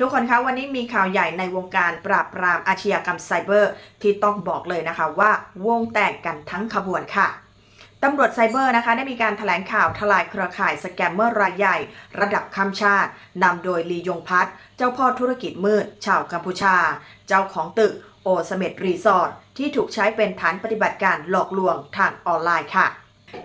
ทุกคนคะวันนี้มีข่าวใหญ่ในวงการปราบปรามอาชญากรรมไซเบอร์ที่ต้องบอกเลยนะคะว่าวงแตกกันทั้งขบวนค่ะตำรวจไซเบอร์นะคะได้มีการถแถลงข่าวทลายเครือข่ายสแกมเมอร์รายใหญ่ ระดับข้ามชาตินำโดยลียงพัฒเจ้าพ่อธุรกิจมืด ชาวกัมพูชา เจ้าของตึกโอสเมดรีสอร์ทที่ถูกใช้เป็นฐานปฏิบัติการหลอกลวงทางออนไลน์ค่ะ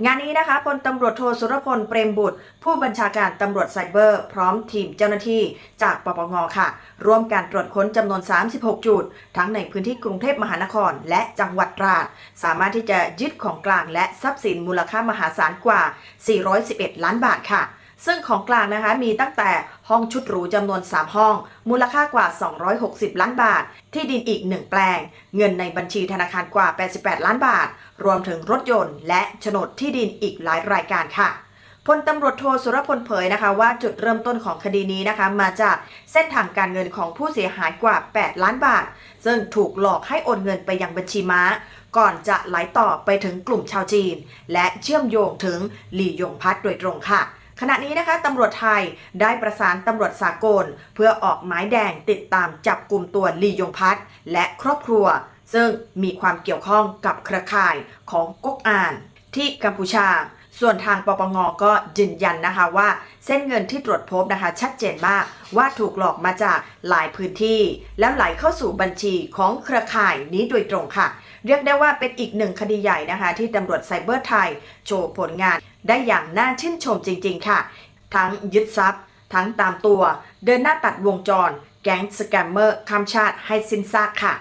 งานนี้นะคะพลตำรวจโทสุรพลเปรมบุตร ผู้บัญชาการตำรวจไซเบอร์ พร้อมทีมเจ้าหน้าที่จากปปงค่ะ ร่วมการตรวจค้นจำนวน 36 จุด ทั้งในพื้นที่กรุงเทพมหานคร และจังหวัดตราด สามารถที่จะยึดของกลางและทรัพย์สินมูลค่ามหาศาลกว่า 411 ล้านบาทค่ะ ซึ่งของกลางนะคะมีตั้งแต่ห้องชุดหรูจำนวน 3 ห้อง มูลค่ากว่า 260 ล้านบาท ที่ดินอีก 1 แปลง เงินในบัญชีธนาคารกว่า 88 ล้านบาท รวมถึงรถยนต์และโฉนดที่ดินอีกหลายรายการค่ะพลตำรวจโทสุรพลเผยนะคะว่าจุดเริ่มต้นของคดีนี้นะคะ มาจากเส้นทางการเงินของผู้เสียหายกว่า 8 ล้านบาท ซึ่งถูกหลอกให้โอนเงินไปยังบัญชีม้า ก่อนจะไหลต่อไปถึงกลุ่มชาวจีน และเชื่อมโยงถึงหลี่ยงพัฒน์โดยตรงค่ะ ขณะนี้นะคะตำรวจไทยได้ประสานตำรวจสากล เพื่อออกหมายแดงติดตามจับกลุ่มตัวลียงพัฒและครอบครัว ซึ่งมีความเกี่ยวข้องกับเครือข่ายของก๊กอาน ที่กัมพูชา ส่วนทางปปงก็ยืนยันนะคะว่า เส้นเงินที่ตรวจพบนะคะ ชัดเจนมากว่าถูกหลอกมาจากหลายพื้นที่ แล้วไหลเข้าสู่บัญชีของเครือข่ายนี้โดยตรงค่ะ เรียกได้ว่าเป็นอีกหนึ่งคดีใหญ่นะคะ ที่ตำรวจไซเบอร์ไทย โชว์ผลงานได้อย่างน่าชื่นชมจริง ๆ ค่ะ ทั้งยึดทรัพย์ ทั้งตามตัว เดินหน้าตัดวงจร แก๊งสแกมเมอร์ข้ามชาติให้สิ้นซากค่ะ